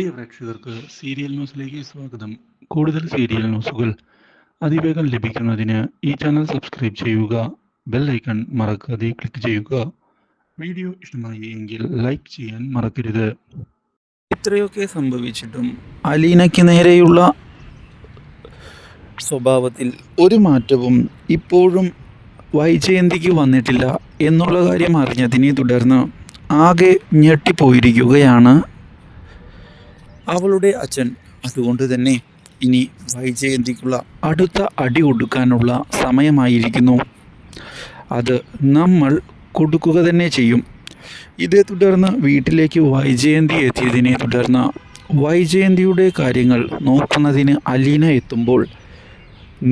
പ്രിയ പ്രേക്ഷകർക്ക് സീരിയൽ ന്യൂസിലേക്ക് സ്വാഗതം. കൂടുതൽ സീരിയൽ ന്യൂസുകൾ അതിവേഗം ലഭിക്കുന്നതിന് ഈ ചാനൽ സബ്സ്ക്രൈബ് ചെയ്യുക ബെൽ ഐക്കൺ മറക്കാതെ ക്ലിക്ക് ചെയ്യുക. വീഡിയോ ഇഷ്ടമായി എങ്കിൽ ലൈക്ക് ചെയ്യാൻ മറക്കരുത്. ഇത്രയൊക്കെ സംഭവിച്ചിട്ടും അലീനയ്ക്ക് നേരെയുള്ള സ്വഭാവത്തിൽ ഒരു മാറ്റവും ഇപ്പോഴും വൈജയന്തിക്ക് വന്നിട്ടില്ല എന്നുള്ള കാര്യം അറിഞ്ഞതിനെ തുടർന്ന് ആകെ ഞെട്ടിപ്പോയിരിക്കുകയാണ് അവളുടെ അച്ഛൻ അതുകൊണ്ട് തന്നെ ഇനി വൈജയന്തിക്കുള്ള അടുത്ത അടി കൊടുക്കാനുള്ള സമയമായിരിക്കുന്നു. അത് നമ്മൾ കൊടുക്കുക തന്നെ ചെയ്യും. ഇതേ തുടർന്ന് വീട്ടിലേക്ക് വൈജയന്തി എത്തിയതിനെ തുടർന്ന് വൈജയന്തിയുടെ കാര്യങ്ങൾ നോക്കുന്നതിന് അലീന എത്തുമ്പോൾ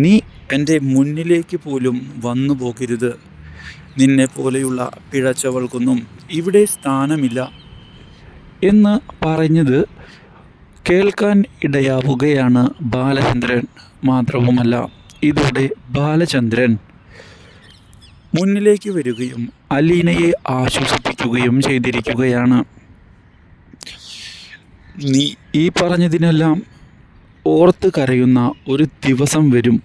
നീ എന്റെ മുന്നിലേക്ക് പോലും വന്നു പോകരുത്. നിന്നെ പോലെയുള്ള പിഴച്ചവൾക്കൊന്നും ഇവിടെ സ്ഥാനമില്ല എന്ന് പറഞ്ഞത് കേൾക്കാൻ ഇടയാവുകയാണ് ബാലചന്ദ്രൻ മാത്രവുമല്ല. ഇതോടെ ബാലചന്ദ്രൻ മുന്നിലേക്ക് വരികയും അലീനയെ ആശ്വസിപ്പിക്കുകയും ചെയ്തിരിക്കുകയാണ്. നീ ഈ പറഞ്ഞതിനെല്ലാം ഓർത്ത് കരയുന്ന ഒരു ദിവസം വരും.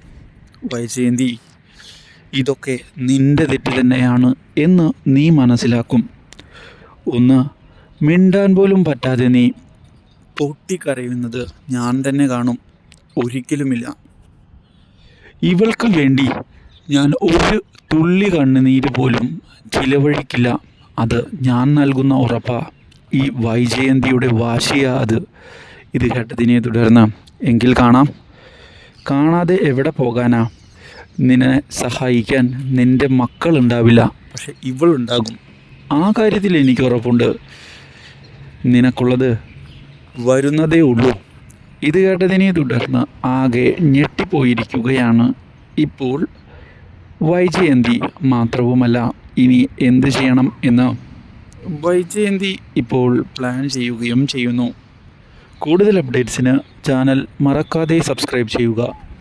വൈജയന്തി ഇതൊക്കെ നിന്റെ തെറ്റ് തന്നെയാണ് എന്ന് നീ മനസ്സിലാക്കും. ഒന്ന് മിണ്ടാൻ പോലും പറ്റാതെ നീ പൊട്ടിക്കരയുന്നത് ഞാൻ തന്നെ കാണും. ഒരിക്കലുമില്ല. ഇവൾക്ക് വേണ്ടി ഞാൻ ഒരു തുള്ളി കണ്ണുനീര് പോലും ചിലവഴിക്കില്ല. അത് ഞാൻ നൽകുന്ന ഉറപ്പാ. ഈ വൈജയന്തിയുടെ വാശിയാ അത്. ഇത് കേട്ടതിനെ തുടർന്ന് എങ്കിൽ കാണാം. കാണാതെ എവിടെ പോകാനാ? നിന്നെ സഹായിക്കാൻ നിന്റെ മക്കളുണ്ടാവില്ല. പക്ഷെ ഇവളുണ്ടാകും. ആ കാര്യത്തിൽ എനിക്ക് ഉറപ്പുണ്ട്. നിനക്കുള്ളത് വരുന്നതേ ഉള്ളൂ. ഇത് കേട്ടതിനെ തുടർന്ന് ആകെ ഞെട്ടിപ്പോയിരിക്കുകയാണ് ഇപ്പോൾ വൈജയന്തി മാത്രവുമല്ല. ഇനി എന്ത് ചെയ്യണം എന്ന് വൈജയന്തി ഇപ്പോൾ പ്ലാൻ ചെയ്യുകയും ചെയ്യുന്നു. കൂടുതൽ അപ്ഡേറ്റ്സിന് ചാനൽ മറക്കാതെ സബ്സ്ക്രൈബ് ചെയ്യുക.